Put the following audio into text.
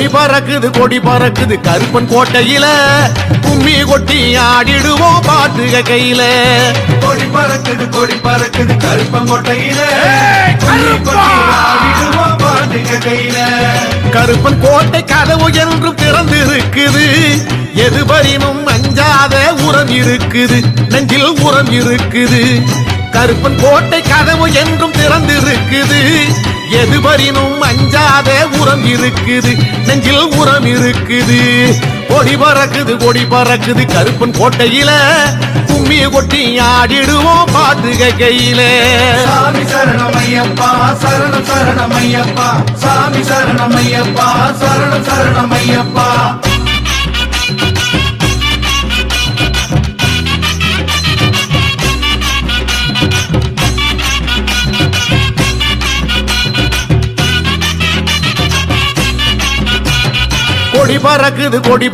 கொடி பறக்குது கொடி பறக்குது. கருப்பன் கோட்டையில கும்மி கொட்டி ஆடிடுவோம் பாட்டு கையில. கொடி பறக்குது கொடி பறக்குது. கருப்பங்கோட்டையில ஏய், கொடி கருப்பா! கொடி ஆடிடுவோம் பாட்டுங்க கையில. கருப்பன் கோட்டை கதவு என்றும் திறந்திருக்குது. எதுவரினும் அஞ்சாத உரம் இருக்குது. நெஞ்சில் உரம் இருக்குது. கருப்பன் கோட்டை கதவு என்றும் திறந்திருக்குது. எதுவரினும் அஞ்சாத உரம் இருக்குது. நெஞ்சில் உரம் இருக்குது. கொடி பறக்குது கொடி பறக்குது. கருப்பன் கோட்டையில கும்மி கொட்டி ஆடிடுவோம் பாட்டு கையில சாமி சரணமையப்பா சரணம் சரணமையப்பா சாமி சரணமையப்பா சரணம் சரணமையப்பா கொடி பறக்குது கொடி